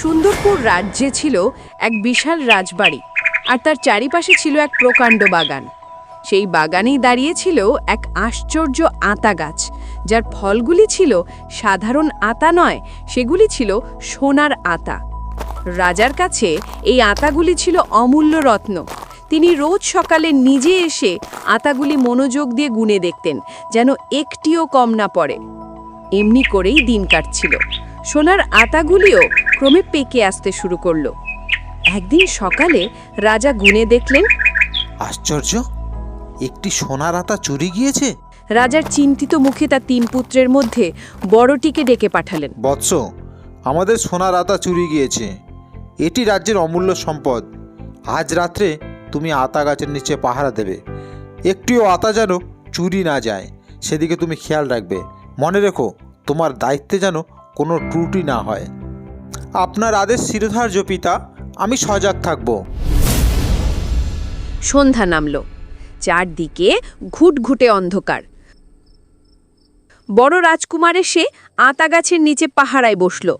সুন্দরপুর রাজ্যে ছিল এক বিশাল রাজবাড়ি, আর তার চারিপাশে ছিল এক প্রকাণ্ড বাগান। সেই বাগানেই দাঁড়িয়েছিল এক আশ্চর্য আতা গাছ, যার ফলগুলি ছিল সাধারণ আতা নয়, সেগুলি ছিল সোনার আতা। রাজার কাছে এই আতাগুলি ছিল অমূল্য রত্ন। তিনি রোজ সকালে নিজে এসে আতাগুলি মনোযোগ দিয়ে গুনে দেখতেন, যেন একটিও কম না পড়ে। এমনি করেই দিন কাটছিল। সোনার আতাগুলিও ক্রমে পেকে আসতে শুরু করল। একদিন সকালে রাজা গুনে দেখলেন আশ্চর্য একটি সোনার আতা চুরি গিয়েছে? রাজার চিন্তিত মুখে তার তিন পুত্রের মধ্যে বড়টিকে ডেকে পাঠালেন। বৎস আমাদের সোনার আতা চুরি গিয়েছে। এটি রাজ্যের অমূল্য সম্পদ। আজ রাত্রে তুমি আতা গাছের নিচে পাহারা দেবে। একটিও আতা যেন চুরি না যায় সেদিকে তুমি খেয়াল রাখবে। মনে রেখো তোমার দায়িত্বে যেন কোনো ত্রুটি না হয়। আপনার আদেশ শিরোধার্য পিতা। আমি সজাগ থাকব। সন্ধ্যা নামল। চারদিকে ঘুটঘুটে অন্ধকার। বড় রাজকুমার এসে আতা গাছের নিচে পাহারায় বসল।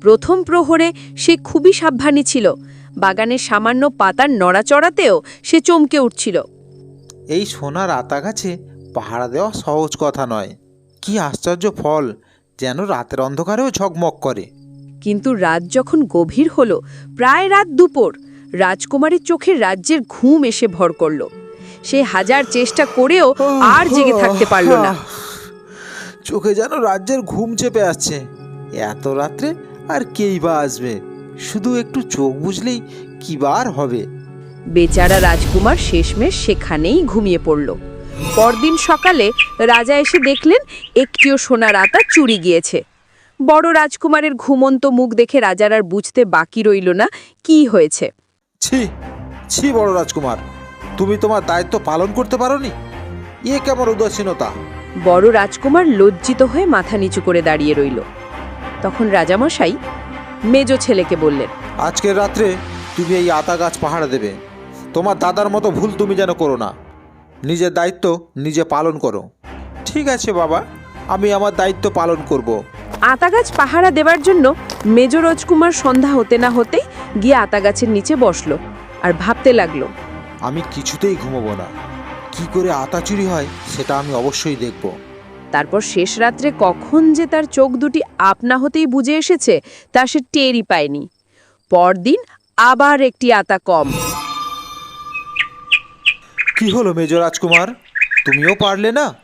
প্রথম প্রহরে সে খুবই সাবধানী ছিল। বাগানের সামান্য পাতার নড়াচড়াতেও সে চমকে উঠছিল। এই সোনার আতা গাছে পাহারা দেওয়া সহজ কথা নয়। কি আশ্চর্য ফল! যেন রাতের অন্ধকারেও ঝকমক করে। কিন্তু রাত যখন গভীর হলো প্রায় রাত দুপুর রাজকুমারীর চোখে রাজ্যের ঘুম এসে ভর করল। সে হাজার চেষ্টা করেও আর জেগে থাকতে পারল না। চোখে যেন রাজ্যের ঘুম চেপে আসছে। এত রাত্রে আর কেই বা আসবে? শুধু একটু চোখ বুঝলেই কি বার হবে? বেচারা রাজকুমার শেষমেশ সেখানেই ঘুমিয়ে পড়ল। পরদিন সকালে রাজা এসে দেখলেন একটিও সোনার আতা চুরি গিয়েছে। বড় রাজকুমারের ঘুমন্ত মুখ দেখে রাজার আর বুঝতে বাকি রইল না কি হয়েছে। ছি ছি বড় রাজকুমার তুমি তোমার দায়িত্ব পালন করতে পারোনি? ইয়ে কেমন উদাসীনতা? বড় রাজকুমার লজ্জিত হয়ে মাথা নিচু করে দাঁড়িয়ে রইল। তখন রাজামশাই মেজ ছেলেকে বললেন আজকের রাত্রে তুমি এই আতা গাছ পাহাড়া দেবে। তোমার দাদার মতো ভুল তুমি যেন করো না। নিজের দায়িত্ব নিজে পালন করো। ঠিক আছে বাবা আমি আমার দায়িত্ব পালন করব। আতাগাছ পাহারা দেওয়ার জন্য মেজ রাজকুমার সন্ধ্যা হতে না হতেই গিয়ে আতাগাছের নিচে বসল আর ভাবতে লাগল। আমি কিছুতেই ঘুমোবো না। কি করে আতা চুরি হয় সেটা আমি অবশ্যই দেখব। তারপর শেষ রাত্রে কখন যে তার চোখ দুটি আপনা হতেই বুঝে এসেছে তা সে টেরই পায়নি। পরদিন আবার একটি আতা কম। কি হলো মেজ রাজকুমার? তুমিও পারলে না?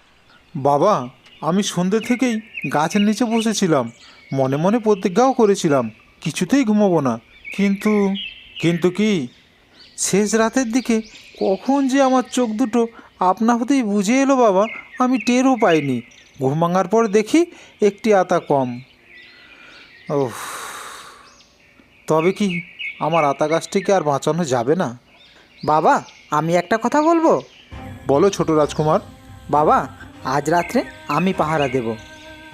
বাবা, আমি সন্ধ্যে থেকেই গাছের নিচে বসেছিলাম। মনে মনে প্রতিজ্ঞাও করেছিলাম, কিছুতেই ঘুমাবো না। কিন্তু কিন্তু কি? শেষ রাতের দিকে কখন যে আমার চোখ দুটো আপনা হতেই বুঝে এলো বাবা, আমি টেরও পাইনি। ঘুম ভাঙার পর দেখি একটি আতা কম। ওহ তবে কি আমার আতা গাছটিকে আর বাঁচানো যাবে না? বাবা আমি একটা কথা বলব? বলো ছোট রাজকুমার। বাবা আজ রাত্রে আমি পাহারা দেব।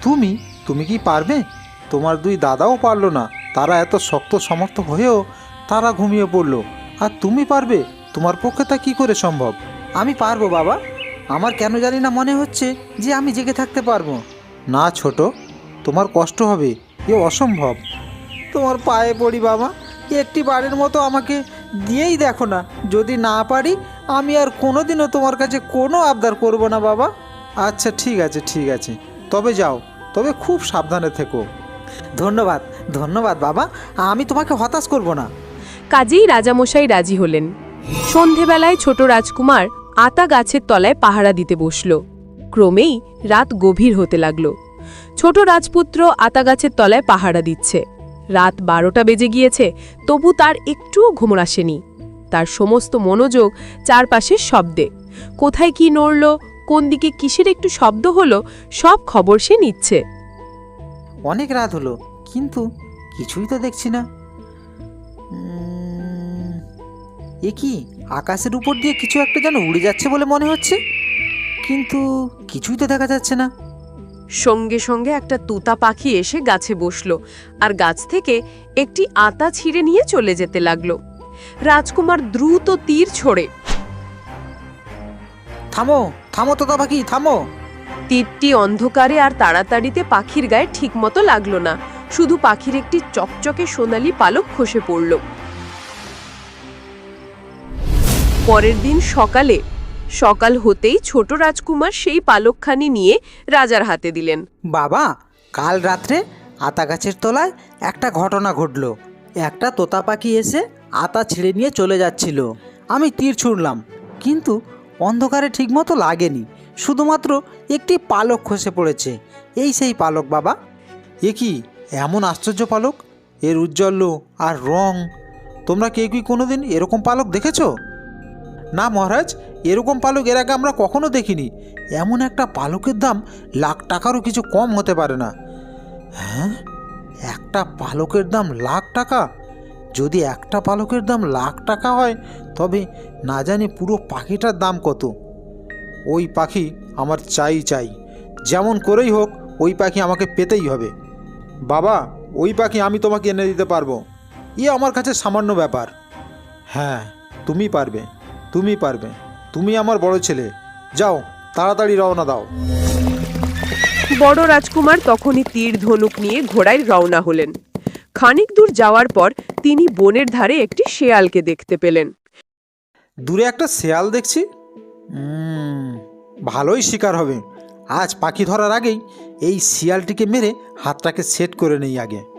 তুমি? তুমি কি পারবে? তোমার দুই দাদাও পারল না। তারা এত শক্ত সমর্থ হয়েও তারা ঘুমিয়ে পড়ল। আর তুমি পারবে? তোমার পক্ষে তা কি করে সম্ভব? আমি পারব বাবা। আমার কেন জানি না মনে হচ্ছে যে আমি জেগে থাকতে পারব। না ছোট তোমার কষ্ট হবে। এ অসম্ভব। তোমার পায়ে পড়ি বাবা। একটি বারের মতো আমাকে দিয়েই দেখো না। যদি না পারি, আমি আর কোনোদিনও তোমার কাছে কোনো আবদার করব না, বাবা। আচ্ছা ঠিক আছে ঠিক আছে। তবে যাও, তবে খুব সাবধানে থেকো। ধন্যবাদ ধন্যবাদ, বাবা। আমি তোমাকে হতাশ করব না। কাজেই রাজামশাই রাজি হলেন। সন্ধেবেলায় ছোট রাজকুমার আতা গাছের তলায় পাহারা দিতে বসল। ক্রমেই রাত গভীর হতে লাগল। ছোট রাজপুত্র আতা গাছের তলায় পাহারা দিচ্ছে। রাত বারোটা বেজে গিয়েছে, তবু তার একটুও ঘুম আসেনি। তার সমস্ত মনোযোগ চারপাশের শব্দে। কোথায় কি নড়ল, কোন দিকে কিসের একটু শব্দ হলো, সব খবর সে নিচ্ছে। অনেক রাত হলো, কিন্তু কিছুই তো দেখছি না। এ কি, আকাশের উপর দিয়ে কিছু একটা যেন উড়ে যাচ্ছে বলে মনে হচ্ছে? কিন্তু কিছুই তো দেখা যাচ্ছে না। সঙ্গে সঙ্গে একটা তুতা পাখি এসে গাছে বসল আর গাছ থেকে একটি আতা ছিঁড়ে নিয়ে চলে যেতে লাগল। রাজকুমার দ্রুত তীর ছোড়ে। থামো থামো তোতা পাখি থামো। তীরটি অন্ধকারে আর তাড়াতাড়িতে পাখির গায়ে ঠিকমতো লাগল না। শুধু পাখির একটি চকচকে সোনালি পালক খসে পড়ল। পরের দিন সকালে সকাল হতেই ছোট রাজকুমার সেই পালকখানি নিয়ে রাজার হাতে দিলেন। বাবা, কাল রাত্রে আতা গাছের তলায় একটা ঘটনা ঘটলো। একটা তোতা পাখি এসে আতা ছিঁড়ে নিয়ে চলে যাচ্ছিল। আমি তীর ছুঁড়লাম, কিন্তু অন্ধকারে ঠিকমতো লাগেনি। শুধুমাত্র একটি পালক খসে পড়েছে। এই সেই পালক, বাবা। এ কি এমন আশ্চর্য পালক? এর উজ্জ্বল্য আর রং। তোমরা কেউ কি কোনোদিন এরকম পালক দেখেছ? না, মহারাজ এরকম পালক এর আগে আমরা কখনো দেখিনি। এমন একটা পালকের দাম লাখ টাকারও কিছু কম হতে পারে না। হ্যাঁ? একটা পালকের দাম লাখ টাকা? যদি একটা পালকের দাম লাখ টাকা হয়, তবে না জানি পুরো পাখিটার দাম কত। ওই পাখি আমার চাই চাই। যেমন করেই হোক, ওই পাখি আমাকে পেতেই হবে। বাবা, ওই পাখি আমি তোমাকে এনে দিতে পারব। ই আমার কাছে সামান্য ব্যাপার। হ্যাঁ তুমি পারবে। তুমি পারবে। তুমি আমার বড় ছেলে। যাও তাড়াতাড়ি রওনা দাও। বড় রাজকুমার তখনই তীর ধনুক নিয়ে ঘোড়ায় রওনা হলেন। খানিক দূর যাওয়ার পর তিনি বনের ধারে একটি শেয়ালকে দেখতে পেলেন। দূরে একটা শেয়াল দেখছি? ভালোই শিকার হবে। আজ পাখি ধরার আগেই এই শিয়ালটিকে মেরে হাতটাকে সেট করে নেই আগে।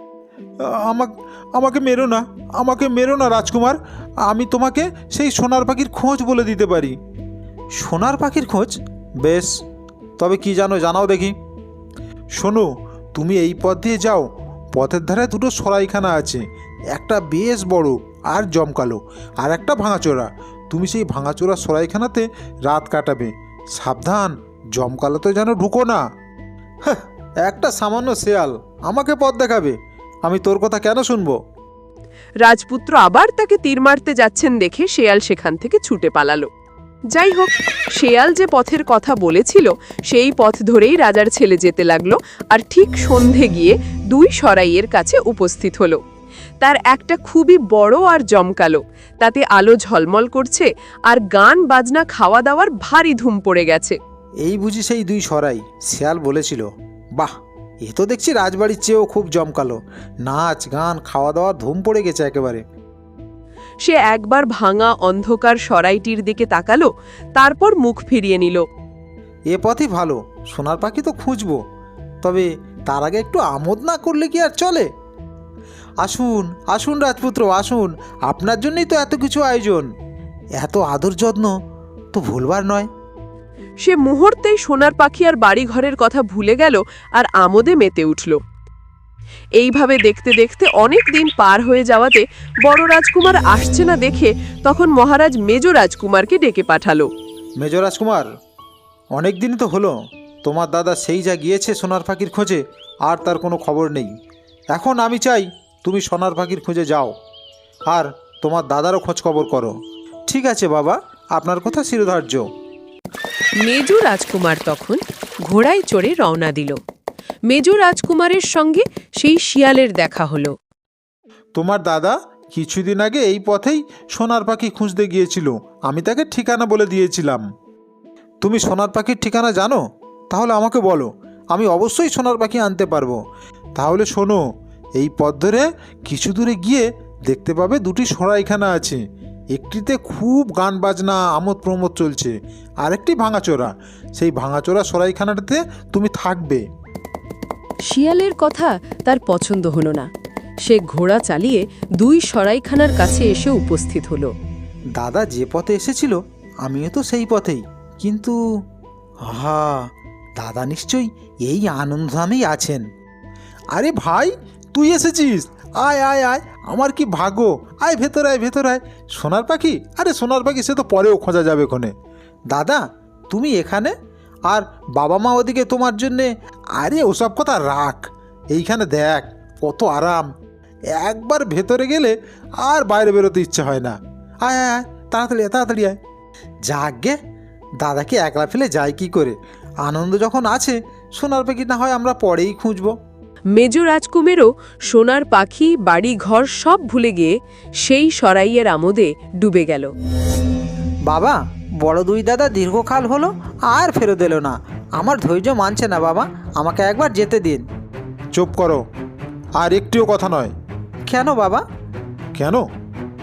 আমাকে আমাকে মেরো না আমাকে মেরো না রাজকুমার। আমি তোমাকে সেই সোনার পাখির খোঁজ বলে দিতে পারি। সোনার পাখির খোঁজ? বেশ তবে কি জানো জানাও দেখি। শোনো তুমি এই পথ দিয়ে যাও। পথের ধারে দুটো সরাইখানা আছে। একটা বেশ বড় আর জমকালো আর একটা ভাঙাচোরা। তুমি সেই ভাঙাচোরা সরাইখানাতে রাত কাটাবে। সাবধান জমকালোতে যেন ঢুকো না। হ্যাঁ, একটা সামান্য শেয়াল আমাকে পথ দেখাবে। আমি তোর কথা কেন শুনব? রাজপুত্র আবার তাকে তীর মারতে যাচ্ছেন দেখে শেয়াল সেখান থেকে ছুটে পালালো। যাই হোক শেয়াল যে পথের কথা বলেছিল সেই পথ ধরেই রাজার ছেলে যেতে লাগল আর ঠিক সন্ধে গিয়ে দুই সরাইয়ের কাছে উপস্থিত হলো। তার একটা খুবই বড় আর জমকালো তাতে আলো ঝলমল করছে আর গান বাজনা খাওয়া দাওয়ার ভারী ধুম পড়ে গেছে। এই বুঝি সেই দুই সরাই শেয়াল বলেছিল বাহ এ তো দেখছি রাজবাড়ির চেয়েও খুব জমকালো। নাচ গান খাওয়া দাওয়া ধুম পড়ে গেছে একেবারে। সে একবার ভাঙা অন্ধকার সরাইটির দিকে তাকালো তারপর মুখ ফিরিয়ে নিল। এ পথই ভালো সোনার পাখি তো খুঁজবো। তবে তার আগে একটু আমোদ না করলে কি আর চলে? আসুন আসুন রাজপুত্র আসুন। আপনার জন্যই তো এত কিছু আয়োজন। এত আদর যত্ন তো ভুলবার নয়। সে মুহূর্তেই সোনার পাখি আর বাড়িঘরের কথা ভুলে গেল আর আমোদে মেতে উঠল। এইভাবে দেখতে দেখতে অনেক দিন পার হয়ে যাওয়াতে বড় রাজকুমার আসছে না দেখে তখন মহারাজ মেজ রাজকুমারকে ডেকে পাঠালো। মেজ রাজকুমার, অনেক দিনই তো হলো, তোমার দাদা সেই যা গিয়েছে সোনার পাখির খোঁজে, আর তার কোনো খবর নেই। এখন আমি চাই তুমি সোনার পাখির খোঁজে যাও, আর তোমার দাদারও খোঁজ খবর করো। ঠিক আছে বাবা, আপনার কথা শিরোধার্য। মেজ রাজকুমার তখন ঘোড়ায় চড়ে রওনা দিল। মেজ রাজকুমারের সঙ্গে সেই শিয়ালের দেখা হলো। তোমার দাদা কিছুদিন আগে এই পথেই সোনার পাখি খুঁজতে গিয়েছিল। আমি তাকে ঠিকানা বলে দিয়েছিলাম। তুমি সোনার পাখির ঠিকানা জানো? তাহলে আমাকে বলো। আমি অবশ্যই সোনার পাখি আনতে পারব। তাহলে শোনো, এই পথ ধরে কিছু দূরে গিয়ে দেখতে পাবে দুটি সরাইখানা আছে। একটিতে খুব গান বাজনা আমোদ প্রমোদ চলছে। আরেকটি ভাঙাচোরা। সেই ভাঙাচোরা সরাইখানাটাতে তুমি থাকবে। শিয়ালের কথা তার পছন্দ হলো না। সে ঘোড়া চালিয়ে দুই সরাইখানার কাছে এসে উপস্থিত হলো। দাদা যে পথে এসেছিল আমিও তো সেই পথেই। কিন্তু আহা দাদা নিশ্চয়ই এই আনন্দধামেই আছেন। আরে ভাই তুই এসেছিস? আয় আয় আয়, আমার কি ভাগ্য? আয় ভেতর আয় ভেতর, আয়। সোনার পাখি? আরে, সোনার পাখি, সে তো পরেও খোঁজা যাবে কোনে। দাদা, তুমি এখানে? আর বাবা মা ওদিকে তোমার জন্যে? আরে, ওসব কথা রাখ। এইখানে দেখ, কত আরাম। একবার ভেতরে গেলে আর বাইরে বেরোতে ইচ্ছে হয় না। আয় আয় আয়, তাড়াতাড়ি আয় তাড়াতাড়ি, আয়। যাগে দাদাকে একলা ফেলে যায় কি করে? আনন্দ যখন আছে, সোনার পাখি না হয় আমরা পরেই খুঁজবো। মেজ রাজকুমারও সোনার পাখি বাড়ি ঘর সব ভুলে গিয়ে সেই সরাইয়ের আমোদে ডুবে গেল। বাবা বড় দুই দাদা দীর্ঘকাল হলো আর ফেরত এলো না। আমার ধৈর্য মানছে না বাবা আমাকে একবার যেতে দিন। চুপ করো আর একটিও কথা নয়। কেন বাবা? কেন?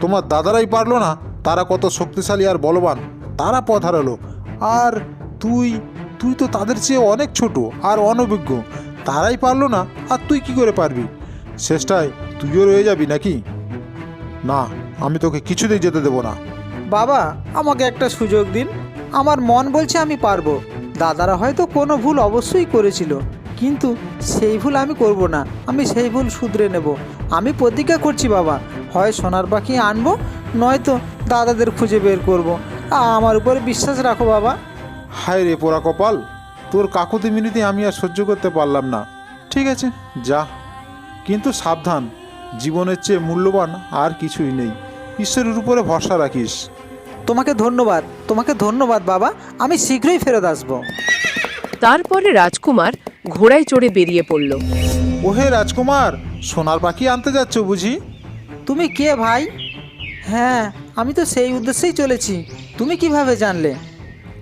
তোমার দাদারাই পারল না তারা কত শক্তিশালী আর বলবান তারা পথ হারালো। আর তুই তুই তো তাদের চেয়ে অনেক ছোট আর অনভিজ্ঞ। তারাই পারল না আর তুই কি করে পারবি? শেষটায় তুইও রয়ে যাবি নাকি? না আমি তোকে কিছুতেই যেতে দেবো না। বাবা আমাকে একটা সুযোগ দিন। আমার মন বলছে আমি পারব। দাদারা হয়তো কোনো ভুল অবশ্যই করেছিল কিন্তু সেই ভুল আমি করব না। আমি সেই ভুল শুধরে নেব। আমি প্রতিজ্ঞা করছি বাবা হয় সোনার পাখি আনব নয়তো দাদাদের খুঁজে বের করব। আমার উপরে বিশ্বাস রাখো বাবা। হায় রে পোড়া কপাল। তোর কাকুতি মিনিতে আমি আর সহ্য করতে পারলাম না। ঠিক আছে যা। কিন্তু সাবধান জীবনের চেয়ে মূল্যবান আর কিছুই নেই। ঈশ্বরের উপরে ভরসা রাখিস। তোমাকে ধন্যবাদ তোমাকে ধন্যবাদ বাবা আমি শীঘ্রই ফেরত আসব। তারপরে রাজকুমার ঘোড়ায় চড়ে বেরিয়ে পড়ল। ওহে রাজকুমার সোনার পাখি আনতে যাচ্ছ বুঝি? তুমি কে ভাই? হ্যাঁ আমি তো সেই উদ্দেশ্যেই চলেছি। তুমি কীভাবে জানলে?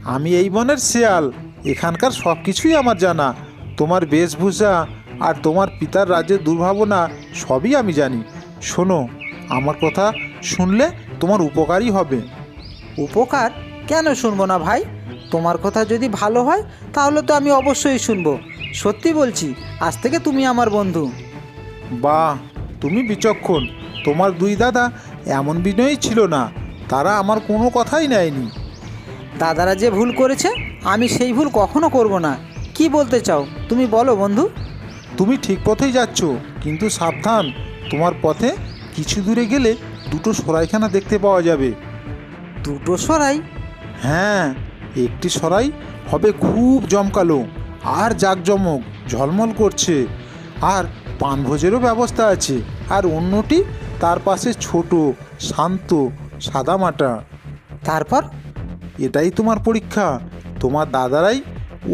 আমি এই বনের শেয়াল। এখানকার সব কিছুই আমার জানা। তোমার বেশভূষা আর তোমার পিতার রাজ্যের দুর্ভাবনা সবই আমি জানি। শোনো আমার কথা শুনলে তোমার উপকারই হবে। উপকার? কেন শুনব না ভাই? তোমার কথা যদি ভালো হয় তাহলে তো আমি অবশ্যই শুনব। সত্যি বলছি আজ থেকে তুমি আমার বন্ধু। বাহ তুমি বিচক্ষণ। তোমার দুই দাদা এমন বিনয়ী ছিল না। তারা আমার কোনো কথাই নেয়নি। দাদারা যে ভুল করেছে আমি সেই ভুল কখনো করব না। কি বলতে চাও? তুমি বলো বন্ধু। তুমি ঠিক পথেই যাচ্ছ কিন্তু সাবধান। তোমার পথে কিছু দূরে গেলে দুটো সরাইখানা দেখতে পাওয়া যাবে। দুটো সরাই? হ্যাঁ একটি সরাই হবে খুব জমকালো আর জাঁকজমক ঝলমল করছে। আর পানভোজেরও ব্যবস্থা আছে আর অন্যটি তার পাশে ছোট শান্ত সাদামাটা তারপর? এটাই তোমার পরীক্ষা। তোমার দাদারাই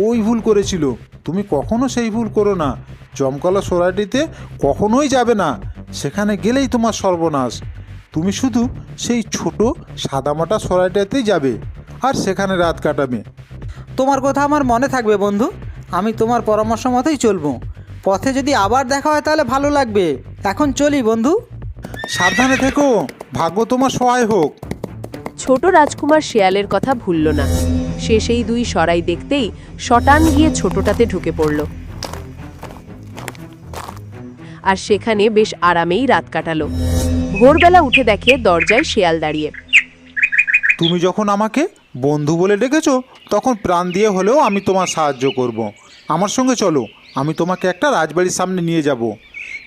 ওই ভুল করেছিল। তুমি কখনো সেই ভুল করো না। জমকালো সরাইটিতে কখনোই যাবে না। সেখানে গেলেই তোমার সর্বনাশ। তুমি শুধু সেই ছোট সাদামাটা সরাইটাতেই যাবে আর সেখানে রাত কাটাবে। তোমার কথা আমার মনে থাকবে বন্ধু। আমি তোমার পরামর্শ মতোই চলবো। পথে যদি আবার দেখা হয় তাহলে ভালো লাগবে। এখন চলি বন্ধু। সাবধানে থেকো। ভাগ্য তোমার সহায় হোক। ছোট রাজকুমার শেয়ালের কথা ভুলল না। সে সেই দুই সরাই দেখতেই শটান গিয়ে ছোটটাতে ঢুকে পড়ল। আর সেখানে বেশ আরামেই রাত কাটালো। ভোরবেলা উঠে দেখে দরজায় শেয়াল দাঁড়িয়ে। তুমি যখন আমাকে বন্ধু বলে ডেকেছ, তখন প্রাণ দিয়ে হলেও আমি তোমার সাহায্য করব। আমার সঙ্গে চলো, আমি তোমাকে একটা রাজবাড়ির সামনে নিয়ে যাব।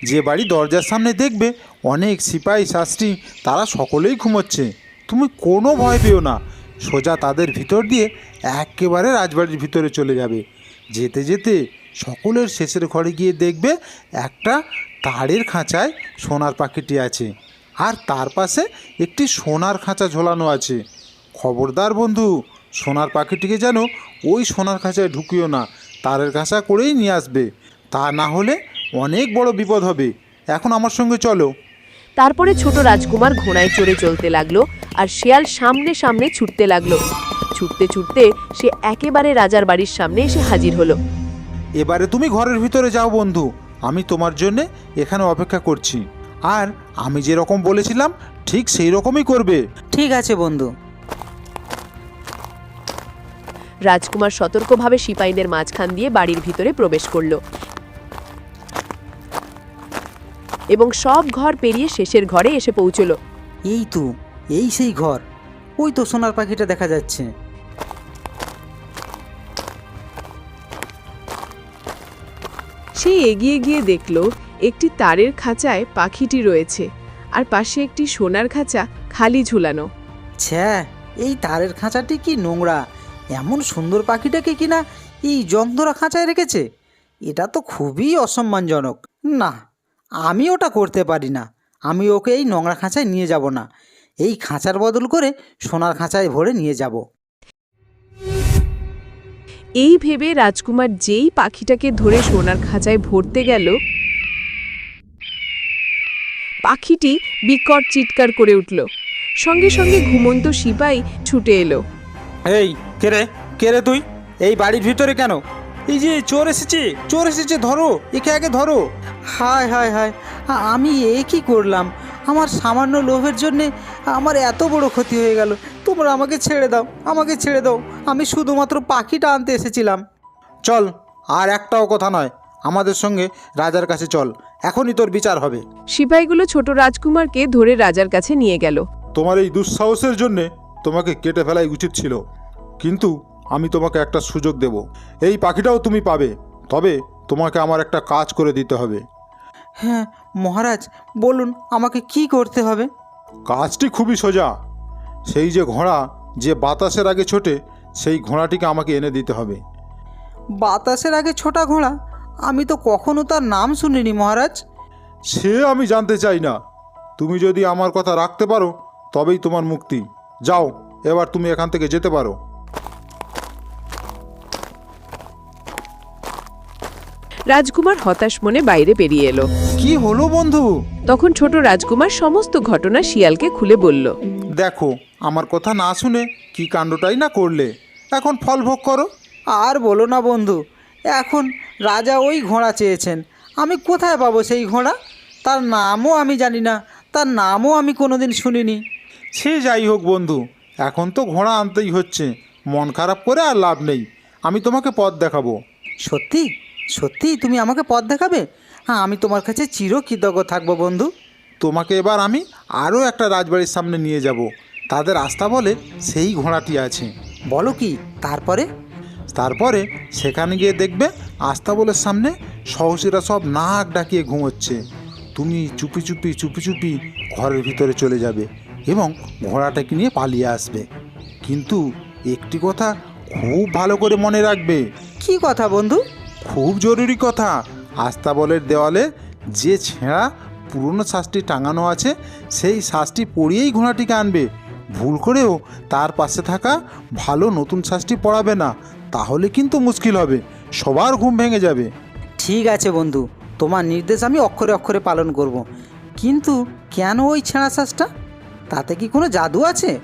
যে বাড়ি দরজার সামনে দেখবে অনেক সিপাহী শাস্ত্রী, তারা সকলেই ঘুমোচ্ছে। তুমি কোনো ভয় পেও না। সোজা তাদের ভিতর দিয়ে একেবারে রাজবাড়ির ভিতরে চলে যাবে। যেতে যেতে সকলের শেষের ঘরে গিয়ে দেখবে একটা তারের খাঁচায় সোনার পাখিটি আছে। আর তার পাশে একটি সোনার খাঁচা ঝোলানো আছে। খবরদার বন্ধু, সোনার পাখিটিকে যেন ওই সোনার খাঁচায় ঢুকিও না, তারের খাঁচা করেই নিয়ে আসবে। তা না হলে অনেক বড় বিপদ হবে। এখন আমার সঙ্গে চলো। তারপরে ছোট রাজকুমার ঘোড়ায় চড়ে চলতে লাগল আর শেয়াল সামনে সামনে ছুটতে লাগল। ছুটতে ছুটতে সে একেবারে রাজার বাড়ির সামনে এসে হাজির হলো। এবারে তুমি ঘরের ভিতরে যাও বন্ধু আমি তোমার জন্যে এখানে অপেক্ষা করছি। আর আমি যেরকম বলেছিলাম ঠিক সেই রকমই করবে। ঠিক আছে বন্ধু। রাজকুমার সতর্কভাবে সিপাহীদের মাঝখান দিয়ে বাড়ির ভিতরে প্রবেশ করল। এবং সব ঘর পেরিয়ে শেষের ঘরে এসে পৌঁছলো। এই তো এই সেই ঘর। ওই তো সোনার পাখিটা দেখা যাচ্ছে। সে এগিয়ে গিয়ে দেখল একটি তারের খাঁচায় পাখিটি রয়েছে আর পাশে একটি সোনার খাঁচা খালি ঝুলানো। ছ্যা এই তারের খাঁচাটি কি নোংরা? এমন সুন্দর পাখিটাকে কিনা এই যন্ত্রা খাঁচায় রেখেছে? এটা তো খুবই অসম্মানজনক। না আমি ওটা করতে পারি না। আমি ওকে এই নোংরা খাঁচায় নিয়ে যাব না। এই খাঁচার বদল করে সোনার খাঁচায় ভরে নিয়ে যাব। এই ভেবে রাজকুমার যেই পাখিটাকে ধরে সোনার খাঁচায় ভরতে গেল পাখিটি বিকট চিৎকার করে উঠল। সঙ্গে সঙ্গে ঘুমন্ত সিপাই ছুটে এলো। এই কে রে? কে রে তুই? এই বাড়ির ভিতরে কেন? এই যে চোর এসেছে চোর এসেছে ধরো একে আগে ধরো। হায় হায় হায় আমি এ কি করলাম? আমার সামান্য লোভের জন্যে আমার এত বড় ক্ষতি হয়ে গেল। তোমরা আমাকে ছেড়ে দাও আমাকে ছেড়ে দাও। আমি শুধুমাত্র পাখিটা আনতে এসেছিলাম। চল আর একটাও কথা নয় আমাদের সঙ্গে রাজার কাছে চল এখনই তোর বিচার হবে। সিপাহীগুলো ছোট রাজকুমারকে ধরে রাজার কাছে নিয়ে গেল। তোমার এই দুঃসাহসের জন্যে তোমাকে কেটে ফেলাই উচিত ছিল। কিন্তু আমি তোমাকে একটা সুযোগ দেব। এই পাখিটাও তুমি পাবে তবে তোমাকে আমার একটা কাজ করে দিতে হবে। হ্যাঁ মহারাজ বলুন আমাকে কি করতে হবে? কাজটি খুবই সোজা। সেই যে ঘোড়া যে বাতাসের আগে ছোটে সেই ঘোড়াটিকে আমাকে এনে দিতে হবে। বাতাসের আগে ছোটা ঘোড়া? আমি তো কখনো তার নাম শুনিনি মহারাজ। সে আমি জানতে চাই না। তুমি যদি আমার কথা রাখতে পারো তবেই তোমার মুক্তি। যাও এবার তুমি এখান থেকে যেতে পারো। রাজকুমার হতাশ মনে বাইরে বেরিয়ে এলো। কি হলো বন্ধু? তখন ছোট রাজকুমার সমস্ত ঘটনা শিয়ালকে খুলে বলল। দেখো আমার কথা না শুনে কি কাণ্ডটাই না করলে? এখন ফল ভোগ করো। আর বলো না বন্ধু এখন রাজা ওই ঘোড়া চেয়েছেন। আমি কোথায় পাবো সেই ঘোড়া? তার নামও আমি জানি না তার নামও আমি কোনোদিন শুনিনি। সে যাই হোক বন্ধু এখন তো ঘোড়া আনতেই হচ্ছে। মন খারাপ করে আর লাভ নেই। আমি তোমাকে পথ দেখাবো। সত্যি? সত্যি তুমি আমাকে পথ দেখাবে? হ্যাঁ আমি তোমার কাছে চিরকৃতজ্ঞ থাকব বন্ধু। তোমাকে এবার আমি আরও একটা রাজবাড়ির সামনে নিয়ে যাব। তাদের আস্থা বলে সেই ঘোড়াটি আছে। বলো কি তারপরে? তারপরে সেখানে গিয়ে দেখবে আস্তাবলের সামনে সহসীরা সব নাক ডাকিয়ে ঘুমোচ্ছে। তুমি চুপি চুপি চুপি চুপি ঘরের ভিতরে চলে যাবে এবং ঘোড়াটাকে নিয়ে পালিয়ে আসবে। কিন্তু একটি কথা খুব ভালো করে মনে রাখবে। কি কথা বন্ধু? খুব জরুরি কথা। আস্তাবলের দেওয়ালে যে ছেঁড়া পুরনো শ্বাসটি টাঙানো আছে সেই শ্বাসটি পরিয়েই ঘোড়াটিকে আনবে। ভুল করেও তার পাশে থাকা ভালো নতুন শ্বাসটি পড়াবে না তাহলে কিন্তু মুশকিল হবে সবার ঘুম ভেঙে যাবে। ঠিক আছে বন্ধু তোমার নির্দেশ আমি অক্ষরে অক্ষরে পালন করব। কিন্তু কেন ওই ছেঁড়া শ্বাসটা তাতে কি কোনো জাদু আছে?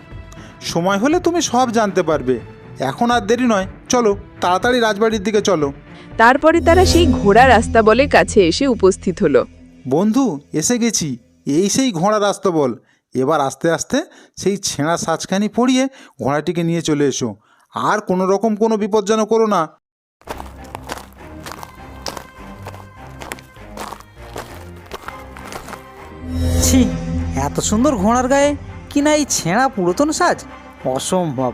সময় হলে তুমি সব জানতে পারবে। এখন আর দেরি নয় চলো তাড়াতাড়ি রাজবাড়ির দিকে চলো। তারপরে তারা সেই ঘোড়া রাস্তা বলে কাছে এসে উপস্থিত হলো। বন্ধু এসে গেছি। এই সেই ঘোড়া রাস্তা বল। এবার আস্তে আস্তে সেই ছেঁড়া সাজখানি পরিয়ে ঘোড়াটিকে নিয়ে চলে এসো। আর কোনো রকম কোনো বিপদ যেন করো না। ছি এত সুন্দর ঘোড়ার গায়ে কি না এই ছেঁড়া পুরাতন সাজ? অসম্ভব।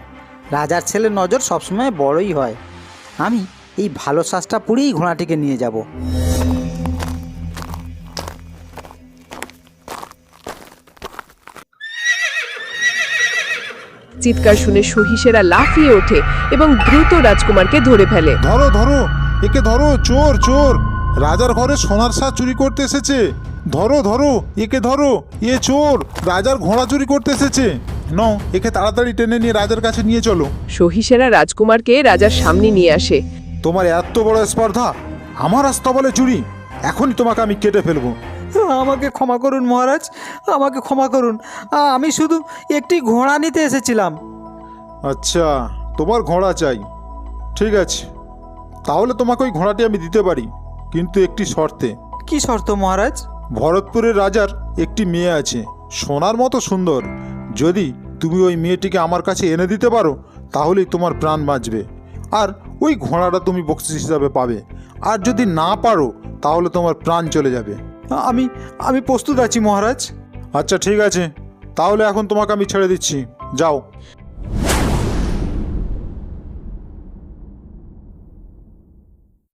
রাজার ছেলের নজর সবসময় বড়ই হয়। আমি এই ভালো সাজটা পরেই ঘোড়াটিকে নিয়ে যাব। চিৎকার শুনে সহিসেরা লাফিয়ে ওঠে এবং দ্রুত রাজকুমারকে ধরে ফেলে। ধরো ধরো একে ধরো চোর চোর। রাজার ঘরে সোনার সাজ চুরি করতে এসেছে। ধরো ধরো একে ধরো এ চোর। রাজার ঘোড়া চুরি করতে এসেছে। ন একে তাড়াতাড়ি টেনে নিয়ে রাজার কাছে নিয়ে চলো। সহিসেরা রাজকুমারকে রাজার সামনে নিয়ে আসে। তোমার এত বড় স্পর্ধা? আমার রাস্তা বলে চুরি। এখনই তোমাকে আমি কেটে ফেলব। আমাকে ক্ষমা করুন মহারাজ। আমাকে ক্ষমা করুন। আমি শুধু একটি ঘোড়া নিতে এসেছিলাম। আচ্ছা তোমার ঘোড়া চাই। ঠিক আছে। তাহলে তোমাকে ওই ঘোড়াটি আমি দিতে পারি কিন্তু একটি শর্তে। কি শর্ত মহারাজ? ভরতপুরের রাজার একটি মেয়ে আছে। সোনার মতো সুন্দর। যদি তুমি ওই মেয়েটিকে আমার কাছে এনে দিতে পারো তাহলেই তোমার প্রাণ বাঁচবে। আর ওই ঘোড়াটা তুমি বকশিস হিসাবে পাবে। আর যদি না পারো, তাহলে তোমার প্রাণ চলে যাবে। আমি আমি প্রস্তুত আছি মহারাজ। আচ্ছা ঠিক আছে। তাহলে এখন তোমাকে আমি ছেড়ে দিচ্ছি। যাও।